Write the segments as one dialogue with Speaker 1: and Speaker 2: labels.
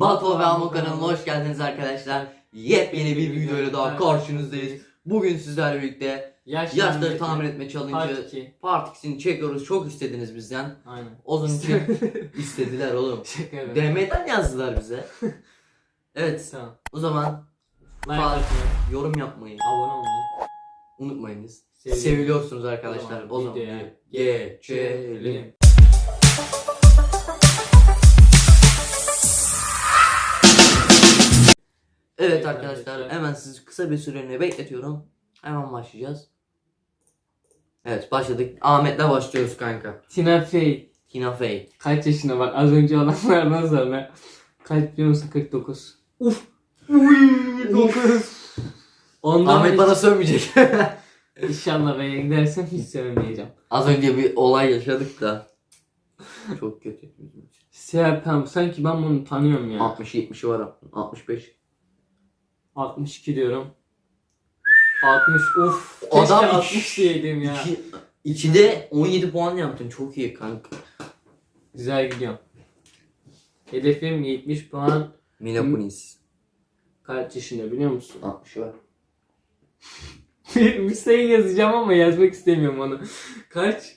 Speaker 1: Balto ve Amo kanalına hoş geldiniz arkadaşlar. Yepyeni bir videoyla daha karşınızdayız. Bugün sizlerle birlikte
Speaker 2: Yaş
Speaker 1: yaşları tahmin etme
Speaker 2: Part
Speaker 1: challenge'ı
Speaker 2: 2.
Speaker 1: part 2'sini çekiyoruz. Çok istediniz bizden.
Speaker 2: Aynen.
Speaker 1: Onun için istediler oğlum.
Speaker 2: Şaka yapıyorum.
Speaker 1: DM'den yazdılar bize. Evet
Speaker 2: Tamam.
Speaker 1: o zaman
Speaker 2: Like atmayı,
Speaker 1: yorum yapmayı
Speaker 2: abone olmayı.
Speaker 1: unutmayınız. Seviliyorsunuz arkadaşlar. O zaman
Speaker 2: videoya
Speaker 1: geçelim. Evet arkadaşlar hemen sizi kısa bir süreliğine bekletiyorum. Hemen başlayacağız. Evet başladık. Ahmet'le başlıyoruz kanka.
Speaker 2: Tina Fey.
Speaker 1: Tina Fey.
Speaker 2: Kaç yaşında bak az önce olanlardan sonra. Kaç biliyor musun? 49. Uf. Uy, 9. Ondan
Speaker 1: Ahmet bana sövmeyecek.
Speaker 2: İnşallah ben gidersem hiç sevmeyeceğim.
Speaker 1: Az önce bir olay yaşadık da. Çok kötü.
Speaker 2: Serpem sanki ben bunu tanıyorum ya.
Speaker 1: 60-70'i var. 65.
Speaker 2: 62 diyorum. 60 uf. Keşke
Speaker 1: Adam
Speaker 2: 60 diyeydim ya.
Speaker 1: 2, 2'de 17 puan yaptın. Çok iyi kanka.
Speaker 2: Güzel gidiyorum. Hedefim 70 puan.
Speaker 1: Mila. Kunis.
Speaker 2: Kaç yaşında biliyor musun?
Speaker 1: 60'ı var.
Speaker 2: bir sayı yazacağım ama yazmak istemiyorum onu. Kaç?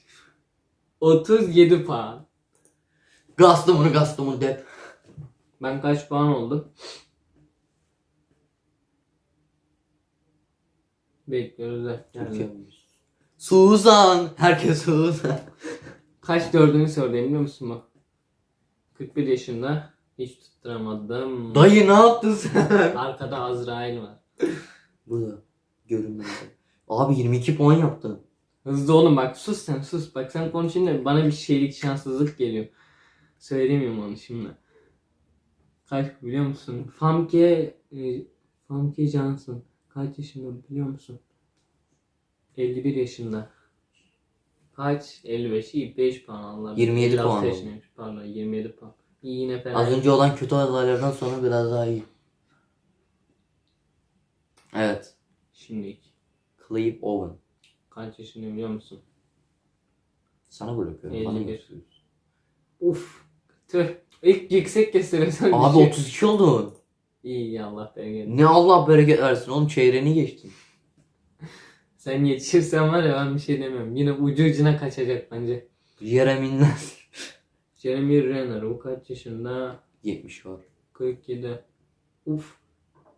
Speaker 2: 37 puan.
Speaker 1: Gastım bunu dep.
Speaker 2: Ben kaç puan oldum? Bekliyoruz da.
Speaker 1: Suzan. Herkes Suzan.
Speaker 2: Kaç dördüncü sorudayım biliyor musun bak? 41 yaşında. Hiç tutturamadım.
Speaker 1: Dayı ne yaptın sen?
Speaker 2: Arkada Azrail var.
Speaker 1: Burada. Görünmedi. Abi 22 puan yaptın.
Speaker 2: Hızlı oğlum bak sus sen sus. Bak sen konuşunca bana bir şeylik şanssızlık geliyor. Söylemiyorum onu şimdi. Kaç biliyor musun? Famke e, Famke Johnson. Kaç yaşında biliyor musun? 51 yaşında. Kaç? 55. İyi 5 puan Allah.
Speaker 1: 27
Speaker 2: 56
Speaker 1: puan oldu.
Speaker 2: yaşındaymış. Pardon 27 puan. İyi yine fena.
Speaker 1: Az önce olan kötü olaylardan sonra biraz daha iyi. Evet.
Speaker 2: Şimdi
Speaker 1: Clive Owen.
Speaker 2: kaç yaşında biliyor musun?
Speaker 1: Sana bırakıyorum. Bana
Speaker 2: 51.
Speaker 1: gösteriyorsun.
Speaker 2: Uf. Tüh. İlk yüksek gösteriyorsan
Speaker 1: Abi
Speaker 2: düşük.
Speaker 1: 32 oldun.
Speaker 2: İyi Allah bereket.
Speaker 1: Ne Allah bereket versin oğlum çeyreğini geçtin.
Speaker 2: Sen yetişirsen var ya ben bir şey demiyorum. Yine ucu ucuna kaçacak bence.
Speaker 1: Jeremy'nden
Speaker 2: Jeremy Renner o kaç yaşında?
Speaker 1: 70 var.
Speaker 2: 47. Uf.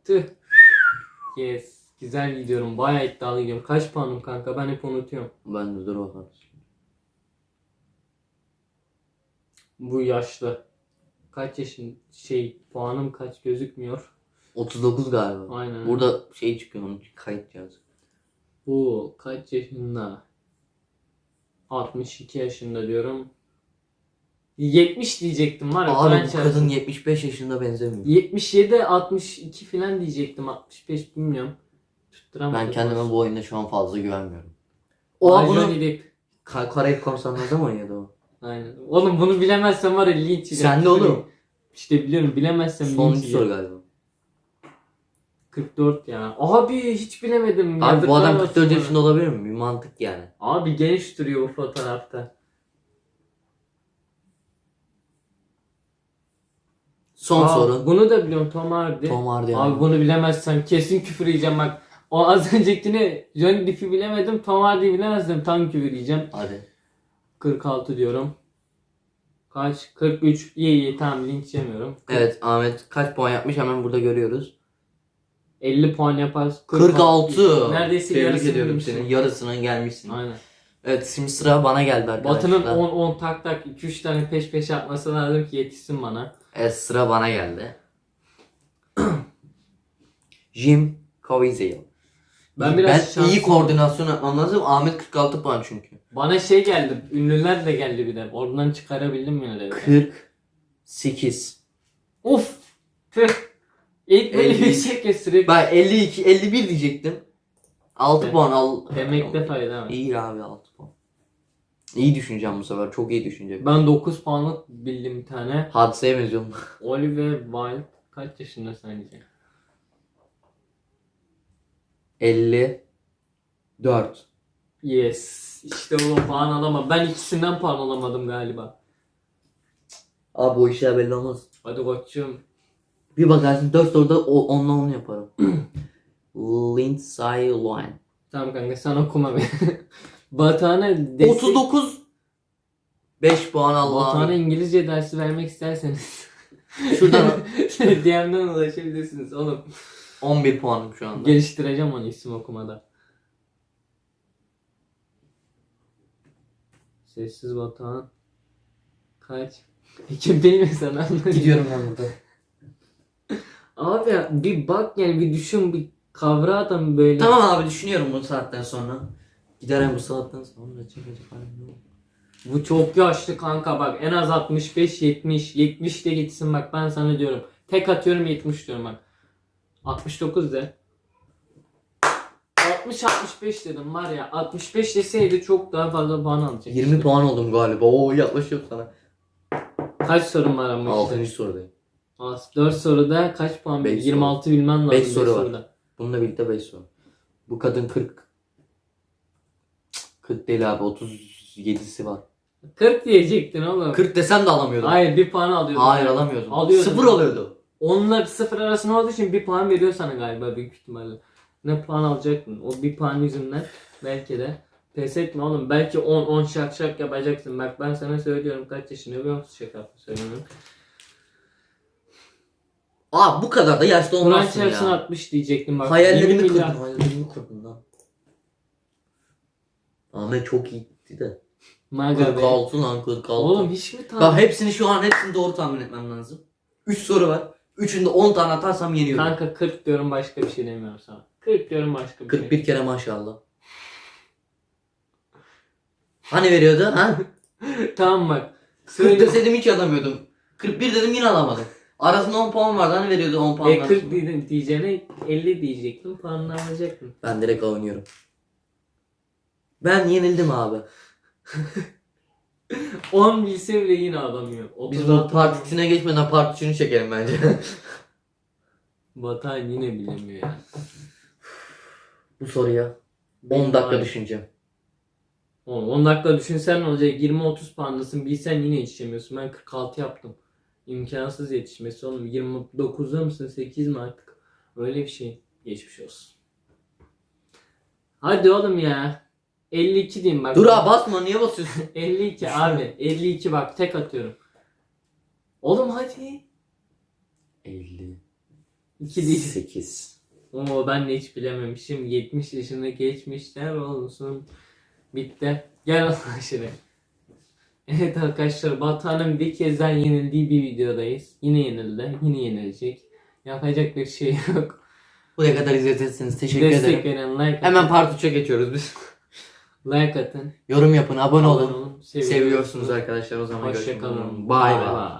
Speaker 2: Tüh. Yes. Güzel gidiyorum. Bayağı iddialı gidiyorum. Kaç puanım kanka? Ben hep unutuyorum.
Speaker 1: Ben de dur bakalım.
Speaker 2: Bu yaşlı. Kaç yaşın şey puanım kaç gözükmüyor.
Speaker 1: 39 galiba.
Speaker 2: Aynen.
Speaker 1: Burada şey çıkıyor onun kayıt cihazı.
Speaker 2: Bu kaç yaşında? 62 yaşında diyorum. 70 diyecektim var ya.
Speaker 1: Abi bu
Speaker 2: çarpsın.
Speaker 1: kadın 75 yaşında benzemiyor.
Speaker 2: 77 62 falan diyecektim 65 bilmiyorum. Tutturamadım.
Speaker 1: Ben kendime bu oyunda şu an fazla güvenmiyorum.
Speaker 2: O
Speaker 1: Aa, bunu Karayip Korsanları'da mı oynadı o?
Speaker 2: Aynen. Oğlum bunu bilemezsem var ya linç yiyeceğim.
Speaker 1: Sen de oğlum.
Speaker 2: İşte biliyorum bilemezsem linç
Speaker 1: Sonuncu soru
Speaker 2: yiyeceğim.
Speaker 1: galiba.
Speaker 2: 44 ya. Abi hiç bilemedim.
Speaker 1: Abi bu
Speaker 2: Yazıklar
Speaker 1: adam
Speaker 2: olsun
Speaker 1: 44
Speaker 2: bana.
Speaker 1: yaşında olabilir mi? Bir mantık yani.
Speaker 2: Abi genç duruyor bu fotoğrafta.
Speaker 1: Son
Speaker 2: Aa,
Speaker 1: soru.
Speaker 2: Bunu da biliyorum Tom Hardy.
Speaker 1: Tom Hardy.
Speaker 2: Abi
Speaker 1: abi.
Speaker 2: bunu bilemezsem kesin küfür yiyeceğim bak. O az öncekini Johnny Depp'i bilemedim. Tom Hardy'yi bilemezdim. Tam küfür yiyeceğim.
Speaker 1: Hadi.
Speaker 2: 46 diyorum. Kaç? 43. İyi iyi tamam linç yemiyorum.
Speaker 1: Evet Ahmet kaç puan yapmış hemen burada görüyoruz.
Speaker 2: 50 puan yaparız.
Speaker 1: 46.
Speaker 2: Neredeyse
Speaker 1: Tebrik
Speaker 2: yarısını
Speaker 1: ediyorum
Speaker 2: bilmişsin.
Speaker 1: seni. Yarısına gelmişsin.
Speaker 2: Aynen.
Speaker 1: Evet şimdi sıra bana geldi arkadaşlar.
Speaker 2: Batı'nın 10 10 tak tak 2 3 tane peş peşe atması lazım ki yetişsin bana.
Speaker 1: Evet sıra bana geldi. Jim Caviezel.
Speaker 2: Ben
Speaker 1: ben
Speaker 2: biraz
Speaker 1: iyi
Speaker 2: şanslıyım.
Speaker 1: koordinasyon yapmam lazım. Ahmet 46 puan çünkü.
Speaker 2: Bana şey geldi. Ünlüler de geldi bir de. Oradan çıkarabildim yine de.
Speaker 1: 48.
Speaker 2: Of. Tüh. İlk böyle bir
Speaker 1: 53.
Speaker 2: şey kestirip.
Speaker 1: Ben 52 51 diyecektim. 6
Speaker 2: Evet.
Speaker 1: puan al.
Speaker 2: Demekte fayda var.
Speaker 1: İyi abi 6 puan. İyi düşüneceğim bu sefer. Çok iyi düşüneceğim.
Speaker 2: Ben 9 puanlık bildim bir tane.
Speaker 1: Hadiseye benziyorum.
Speaker 2: Oliver Wilde kaç yaşında sence?
Speaker 1: 54.
Speaker 2: Yes. İşte o puan alamadım. Ben ikisinden puan alamadım galiba.
Speaker 1: Abi bu işler belli olmaz.
Speaker 2: Hadi koçum.
Speaker 1: Bir bakarsın 4 soruda o, onunla onu yaparım. Lindsay Lohan.
Speaker 2: Tamam kanka sen okuma be. Batuhan'a destek...
Speaker 1: 39 5 puan
Speaker 2: Batuhan'a
Speaker 1: Allah'ım.
Speaker 2: İngilizce dersi vermek isterseniz.
Speaker 1: Şuradan
Speaker 2: DM'den ulaşabilirsiniz oğlum.
Speaker 1: 11 puanım şu anda.
Speaker 2: Geliştireceğim onu isim okumada. Sessiz Batuhan. Kaç? İki değil mi sen anladın?
Speaker 1: Gidiyorum ben burada.
Speaker 2: Abi ya bir bak yani bir düşün bir kavra adam böyle.
Speaker 1: Tamam abi düşünüyorum bu saatten sonra. Giderim bu saatten sonra.
Speaker 2: Bu çok yaşlı kanka bak en az 65 70 70 de gitsin bak ben sana diyorum. Tek atıyorum 70 diyorum bak. 69 de. 60 65 dedim var ya 65 deseydi çok daha fazla puan alacak.
Speaker 1: 20 puan oldum galiba. Oo yaklaşıyorum sana.
Speaker 2: Kaç sorun var ama
Speaker 1: 6.
Speaker 2: işte.
Speaker 1: sorudayım.
Speaker 2: 4 soruda kaç puan?
Speaker 1: Beş
Speaker 2: bil- 26 bilmen lazım.
Speaker 1: Beş
Speaker 2: beş
Speaker 1: soru var.
Speaker 2: soruda.
Speaker 1: Bununla birlikte 5 soru. Bu kadın 40. Cık, 40 değil abi 37'si var.
Speaker 2: 40 diyecektin oğlum.
Speaker 1: 40 desem de alamıyordum.
Speaker 2: Hayır bir puan alıyordun.
Speaker 1: Hayır alamıyordum.
Speaker 2: Alıyordun.
Speaker 1: Sıfır oluyordu.
Speaker 2: Onunla sıfır arasında olduğu için bir puan veriyor sana galiba büyük ihtimalle. Ne puan alacaktın? O bir puan yüzünden belki de pes etme oğlum. Belki 10 10 şak şak yapacaksın. Bak ben sana söylüyorum kaç yaşında biliyor musun şaka yaptım söylemiyorum.
Speaker 1: Aa bu kadar da yaşlı
Speaker 2: Kur'an
Speaker 1: olmazsın
Speaker 2: çarpsın
Speaker 1: ya.
Speaker 2: 60 diyecektim bak.
Speaker 1: Hayallerimi
Speaker 2: 20
Speaker 1: kırdın.
Speaker 2: milyar.
Speaker 1: Hayallerimi kırdın lan. Ahmet çok iyiydi de.
Speaker 2: Maga be.
Speaker 1: 46 lan 46.
Speaker 2: Oğlum hiç mi
Speaker 1: Bak
Speaker 2: tahmin?
Speaker 1: hepsini şu an hepsini doğru tahmin etmem lazım. 3 soru var. Üçünde 10 tane atarsam yeniyorum.
Speaker 2: Kanka 40 diyorum başka bir şey demiyorum sana. 40 diyorum başka bir şey.
Speaker 1: 41 kere maşallah. Hani veriyordu ha?
Speaker 2: tamam bak.
Speaker 1: 40
Speaker 2: Söyle.
Speaker 1: deseydim hiç alamıyordum. 41 dedim yine alamadım. Arasında 10 puan vardı hani veriyordu 10 puan.
Speaker 2: E 40 diyecektin diyeceğine 50 diyecektim puanını alacaktın.
Speaker 1: Ben direkt oynuyorum. Ben yenildim abi.
Speaker 2: 10 bilse bile yine alamıyor.
Speaker 1: Biz
Speaker 2: 36
Speaker 1: bu part 3'üne geçmeden part 3'ünü çekelim bence.
Speaker 2: Batuhan yine bilemiyor ya.
Speaker 1: Bu soruya 10
Speaker 2: Benim
Speaker 1: dakika düşüneceğim.
Speaker 2: Oğlum 10 dakika düşünsen ne olacak? 20-30 puandasın bilsen yine yetişemiyorsun. Ben 46 yaptım. İmkansız yetişmesi oğlum. 29'da mısın 8 mi artık? Öyle bir şey. Geçmiş olsun. Hadi oğlum ya. 52 diyeyim bak.
Speaker 1: Dur abi basma niye basıyorsun?
Speaker 2: 52 abi. 52 bak tek atıyorum. Oğlum hadi.
Speaker 1: 50.
Speaker 2: 2 değil.
Speaker 1: 8.
Speaker 2: Oo ben de hiç bilememişim. 70 yaşında geçmişler olsun. Bitti. Gel Allah aşkına. Evet arkadaşlar Batuhan'ın bir kez daha yenildiği bir videodayız. Yine yenildi. Yine yenilecek. Yapacak bir şey yok.
Speaker 1: Buraya kadar izlediyseniz teşekkür
Speaker 2: Destek
Speaker 1: ederim.
Speaker 2: verin, like atın.
Speaker 1: Hemen part 3'e geçiyoruz biz.
Speaker 2: like atın.
Speaker 1: Yorum yapın, abone olun.
Speaker 2: olun.
Speaker 1: Seviyorsunuz arkadaşlar o zaman
Speaker 2: Hoşça
Speaker 1: görüşmek üzere. Bay bay.